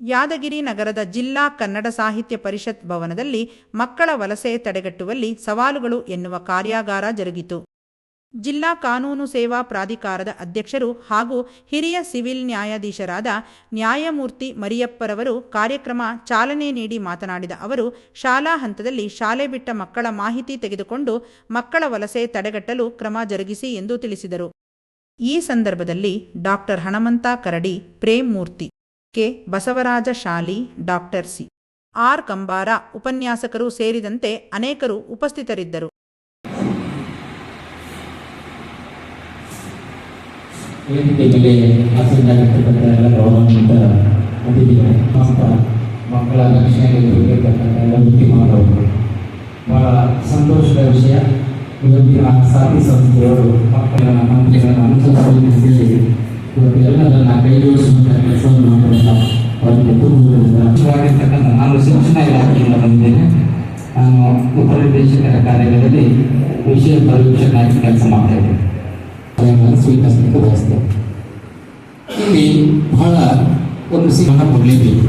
ಯಾದಗಿರಿ ನಗರದ ಜಿಲ್ಲಾ ಕನ್ನಡ ಸಾಹಿತ್ಯ ಪರಿಷತ್ ಭವನದಲ್ಲಿ ಮಕ್ಕಳ ವಲಸೆ ತಡೆಗಟ್ಟುವಲ್ಲಿ ಸವಾಲುಗಳು ಎನ್ನುವ ಕಾರ್ಯಾಗಾರ ಜರುಗಿತು. ಜಿಲ್ಲಾ ಕಾನೂನು ಸೇವಾ ಪ್ರಾಧಿಕಾರದ ಅಧ್ಯಕ್ಷರು ಹಾಗೂ ಹಿರಿಯ ಸಿವಿಲ್ ನ್ಯಾಯಾಧೀಶರಾದ ನ್ಯಾಯಮೂರ್ತಿ ಮರಿಯಪ್ಪರವರು ಕಾರ್ಯಕ್ರಮ ಚಾಲನೆ ನೀಡಿ ಮಾತನಾಡಿದ ಅವರು, ಶಾಲಾ ಹಂತದಲ್ಲಿ ಶಾಲೆ ಬಿಟ್ಟ ಮಕ್ಕಳ ಮಾಹಿತಿ ತೆಗೆದುಕೊಂಡು ಮಕ್ಕಳ ವಲಸೆ ತಡೆಗಟ್ಟಲು ಕ್ರಮ ಜರುಗಿಸಿ ಎಂದು ತಿಳಿಸಿದರು. ಈ ಸಂದರ್ಭದಲ್ಲಿ doctor Hanamanta Karadi, Prem Murthy. K. Basavaraja Shali doctor C. R. Kambara ಉಪನ್ಯಾಸಕರು ಸೇರಿದಂತೆ ಅನೇಕರು ಉಪಸ್ಥಿತರಿದ್ದರು. ಮಕ್ಕಳ ಬಹಳ ಸಂತೋಷದ ವಿಷಯ. ಇವತ್ತಿನ ಸಾಥಿ ಸಂಸ್ಥೆಯವರು ಮಕ್ಕಳ ಪೂರ್ವದಿಂದ ನಾನು ಶಿಕ್ಷಣ ಇಲಾಖೆಯಿಂದ ಬಂದಿದ್ದೇನೆ ನಾನು ಉಪನಿರ್ದೇಶಕರ ಕಾರ್ಯಾಲಯದಲ್ಲಿ ವಿಷಯ ಪರೀಕ್ಷಕನಾಗಿ ಕೆಲಸ ಮಾಡ್ತಾ ಇದ್ದೇನೆ. ಸ್ವೀಕರಿಸಲಿಕ್ಕೆ ಬಯಸ್ತೇವೆ ಇಲ್ಲಿ ಬಹಳ ಒಂದು ಸಿಂಹ ಕೊಡಲೇಬೇಕು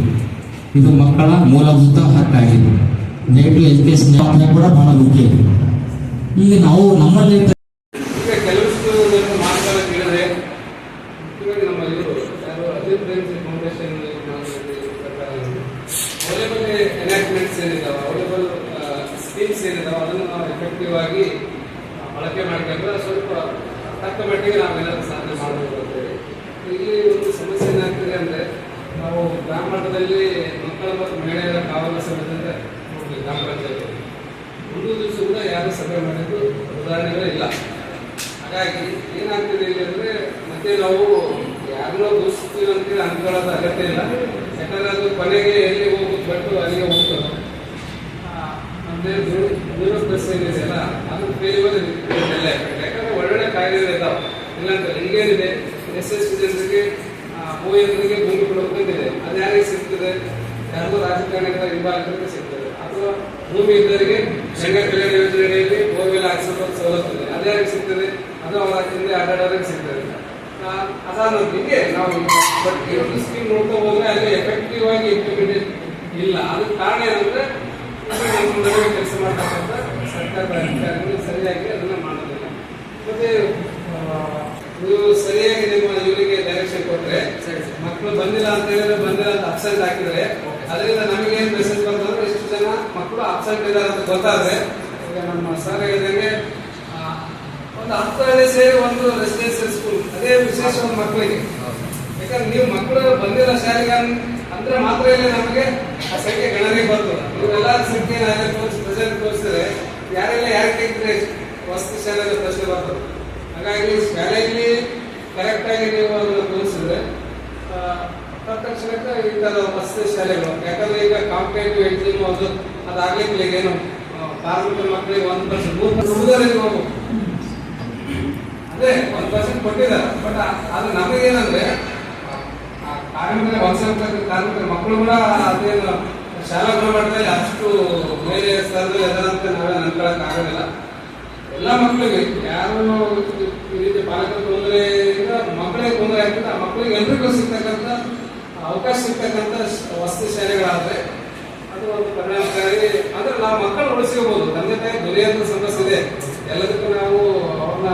ಇದು. ಮಕ್ಕಳ ಮೂಲಭೂತ ಹಕ್ಕಾಗಿದೆ ನೆಗೆಟಿವ್ ಎಜುಕೇಶನ್ ಕೂಡ ಬಹಳ ಮುಖ್ಯ ಈಗ ನಾವು ನಮ್ಮಲ್ಲಿ ಅವೈಲೇಬಲ್ ಎನಾಕ್ಟ್ಮೆಂಟ್ಸ್ ಏನಿದಾವ? ಅವೈಲೇಬಲ್ ಸ್ಕೀಮ್ಸ್ ಏನಿದಾವ? ಅದನ್ನು ನಾವು ಎಫೆಕ್ಟಿವ್ ಆಗಿ ಬಳಕೆ ಮಾಡಿಕೊಂಡ್ರೆ ಸ್ವಲ್ಪ ತಕ್ಕ ಮಟ್ಟಿಗೆ ನಾವೆಲ್ಲರೂ ಸಾಧನೆ ಮಾಡಬಹುದು ಅಂತೇಳಿ. ಇಲ್ಲಿ ಒಂದು ಸಮಸ್ಯೆ ಏನಾಗ್ತದೆ ಅಂದರೆ, ನಾವು ಗ್ರಾಮ ಮಟ್ಟದಲ್ಲಿ ಮಕ್ಕಳ ಮತ್ತು ಮಹಿಳೆಯರ ಕಾವಲು ಸಮೇತ ಗ್ರಾಮ ಪಂಚಾಯತ್ ಒಂದು ದಿವಸ ಕೂಡ ಯಾರು ಸಭೆ ಮಾಡಿದ್ದು ಉದಾಹರಣೆಗಳಿಲ್ಲ ಹಾಗಾಗಿ ಏನಾಗ್ತಿದೆ ಇಲ್ಲಿ ಅಂದರೆ, ಮತ್ತೆ ನಾವು ಯಾರನ್ನೋ ದೂಷಿಸ್ತೀವಿ ಅಂತೇಳಿ ಅಂದ್ಕೊಳ್ಳೋದು ಅಗತ್ಯ ಇಲ್ಲ. ಯಾಕಂದ್ರೆ ಅದು ಕೊನೆಗೆ ಎಲ್ಲಿ ಹೋಗ್ತದೆ ಅಲ್ಲ, ಅದು ಫೇಲ್ಯೂರ್ ಎಲ್ಲ ಯಾಕಂದ್ರೆ ಒಳ್ಳೊಳ್ಳೆ ಕಾಯಿಲೆಗಳು ಇದಾವೆ ಇಲ್ಲಾಂದ್ರೆ ಹಿಂಗೇನಿದೆ ಎಸ್ ಎಸ್ ಜನರಿಗೆ ಮೂವರಿಗೆ ಭೂಮಿ ಕೊಡೋದಿದೆ ಅದು ಯಾರಿಗೆ ಸಿಗ್ತದೆ? ಯಾರಿಗೂ ರಾಜಕಾರಣಿಗಳ ಹಿಂಬಾಲಕರಿಗೆ ಸಿಗ್ತದೆ. ಅಥವಾ ಭೂಮಿ ಇದ್ದವರಿಗೆ ಶಂಕರ ಕಲ್ಯಾಣ ಯೋಜನೆಯಲ್ಲಿ ಬೋರ್ವೆಲ್ ಹಾಕಿಸೋ ಸವಲತ್ತು ಇದೆ. ಅದು ಯಾರಿಗೆ ಸಿಗ್ತದೆ? ಅದು ಅವರ ಹಿಂದೆ ಆಡಾಡೋರಿಗೆ ಸಿಗ್ತದೆ. ಅದಾದ ಹೀಗೆ ನಾವು ಬಟ್ ಒಂದು ಸ್ಕೀಮ್ ನೋಡ್ತಾ ಹೋದ್ರೆ ಅಲ್ಲಿ ಎಫೆಕ್ಟಿವ್ ಆಗಿ ಇಂಪ್ಲಿಮೆಂಟ್ ಇಲ್ಲ. ಅದಕ್ಕೆ ಕಾರಣ ಏನಂದ್ರೆ ಕೆಲಸ ಮಾಡ್ತಕ್ಕಂಥ ಸರ್ಕಾರದ ಅಧಿಕಾರಿಗಳು ಸರಿಯಾಗಿ ಅದನ್ನು ಮಾಡೋದಿಲ್ಲ ಮತ್ತೆ ನೀವು ಸರಿಯಾಗಿ ನಿಮ್ಮ ಇವರಿಗೆ ಡೈರೆಕ್ಷನ್ ಕೊಟ್ಟರೆ ಮಕ್ಕಳು ಬಂದಿಲ್ಲ ಅಂತ ಹೇಳಿದ್ರೆ ಬಂದಿಲ್ಲ ಅಂತ ಅಬ್ಸೆಂಟ್ ಹಾಕಿದ್ರೆ ಅದರಿಂದ ನಮಗೆ ಏನ್ ಮೆಸೇಜ್ ಬರ್ತಂದ್ರೆ ಎಷ್ಟು ಜನ ಮಕ್ಕಳು ಅಬ್ಸೆಂಟ್ ಇದ್ದಾರೆ ಅಂತ ಗೊತ್ತಾದ್ರೆ ಈಗ ನಮ್ಮ ಸರ್ ಹೇಳಿದಂಗೆ ಒಂದು ಹತ್ತು ಹಳ್ಳಿ ಸೇರಿ ಒಂದು ರೆಸಿಡೆನ್ಸಿಯಲ್ ಸ್ಕೂಲ್ ಅದೇ ವಿಶೇಷ ಒಂದು ಮಕ್ಕಳಿಗೆ ಯಾಕಂದ್ರೆ ನೀವು ಮಕ್ಕಳು ಬಂದಿಲ್ಲ ಶಾಲೆಗೆ ಅಂದ್ರೆ ಮಾತ್ರ ಇಲ್ಲಿ ನಮಗೆ ಆ ಸಂಖ್ಯೆ ಗಣನೆಗೆ ಸಿಕ್ಕಿ ಸಂಖ್ಯೆ ನಾಳೆ ತೋರಿಸಿ ಪ್ರೆಸೆಂಟ್ ತೋರಿಸಿದ್ರೆ ಯಾರೆಲ್ಲ ಯಾರು ತೆಗೆದ್ರೆ ವಸ್ತು ಶಾಲೆಗೆ ಪ್ರಶ್ನೆ ಬರ್ತದೆ. ಹಾಗಾಗಿ ಶಾಲೆಯಲ್ಲಿ ಕರೆಕ್ಟಾಗಿ ನೀವು ಅದನ್ನು ತೋರಿಸಿದ್ರೆ ಆ, ತತ್ಕ್ಷಣಕ್ಕೆ ಈ ಥರ ವಸ್ತು ಶಾಲೆಗಳು ಯಾಕಂದ್ರೆ ಈಗ ಕಾಂಪಿಟೇಟಿವ್ ಎಕ್ಸಾಮ್ ಅದು ಅದಾಗಲಿಕ್ಕೆ ಏನು ಕಾರ್ಮಿಕ ಮಕ್ಕಳಿಗೆ ಒಂದು ಪರ್ಸೆಂಟ್ ಮೂರು ಪರ್ಸೆಂಟ್ ಹೋಗ್ಬೇಕು. ಅದೇ ಒಂದು ಪರ್ಸೆಂಟ್ ಕೊಟ್ಟಿದ್ದಾರೆ. ಬಟ್ ಅದು ನಮಗೇನಂದ್ರೆ ಕಾರ್ಮಿಕರ ವಲಸೆ ಕಾರ್ಮಿಕ ಮಕ್ಕಳು ಕೂಡ ಅದೇನು ಶಾಲಾ ಗುಣಮಟ್ಟದಲ್ಲಿ ಅಷ್ಟು ಮೇಲೆ ಸ್ತರದಲ್ಲಿ ಅಂತ ನಾವೇ ಅನ್ಕೊಳಕ್ ಆಗೋದಿಲ್ಲ. ಎಲ್ಲ ಮಕ್ಕಳಿಗೆ ಯಾರು ಈ ರೀತಿ ಪಾಲಕರ ತೊಂದರೆಯಿಂದ ಮಕ್ಕಳಿಗೆ ತೊಂದರೆ ಆಗ್ತದೆ ಆ ಮಕ್ಕಳಿಗೆ ಎಲ್ರಿಗೂ ಸಿಗ್ತಕ್ಕಂಥ ಅವಕಾಶ ಸಿಗ್ತಕ್ಕಂಥ ವಸತಿ ಶಾಲೆಗಳಾದರೆ ಅದು ಒಂದು ಪರಿಣಾಮಕಾರಿ. ಅಂದ್ರೆ ನಾವು ಮಕ್ಕಳು ಉಳಿಸ್ಕೋಬಹುದು ತಂದೆ ತಾಯಿ ದುರಿಯಂತ ಸಮಸ್ಯೆ ಇದೆ. ಎಲ್ಲದಕ್ಕೂ ನಾವು ಅವ್ರನ್ನ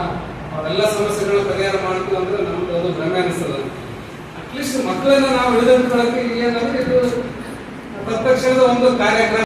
ಅವೆಲ್ಲ ಸಮಸ್ಯೆಗಳನ್ನ ಪರಿಹಾರ ಮಾಡ್ತೀವಿ ಅಂದ್ರೆ ನಮ್ದು ಅದು ಭ್ರಮೆ ಅನಿಸ್ತದೆ. ಅಟ್ಲೀಸ್ಟ್ ಮಕ್ಕಳನ್ನ ನಾವು ಹಿಡಿದಿಟ್ಕೊಳ್ಳೋಕೆ ಏನಂದ್ರೆ ಇದು ತತ್ಕ್ಷಣದ ಒಂದು ಕಾರ್ಯಕ್ರಮ.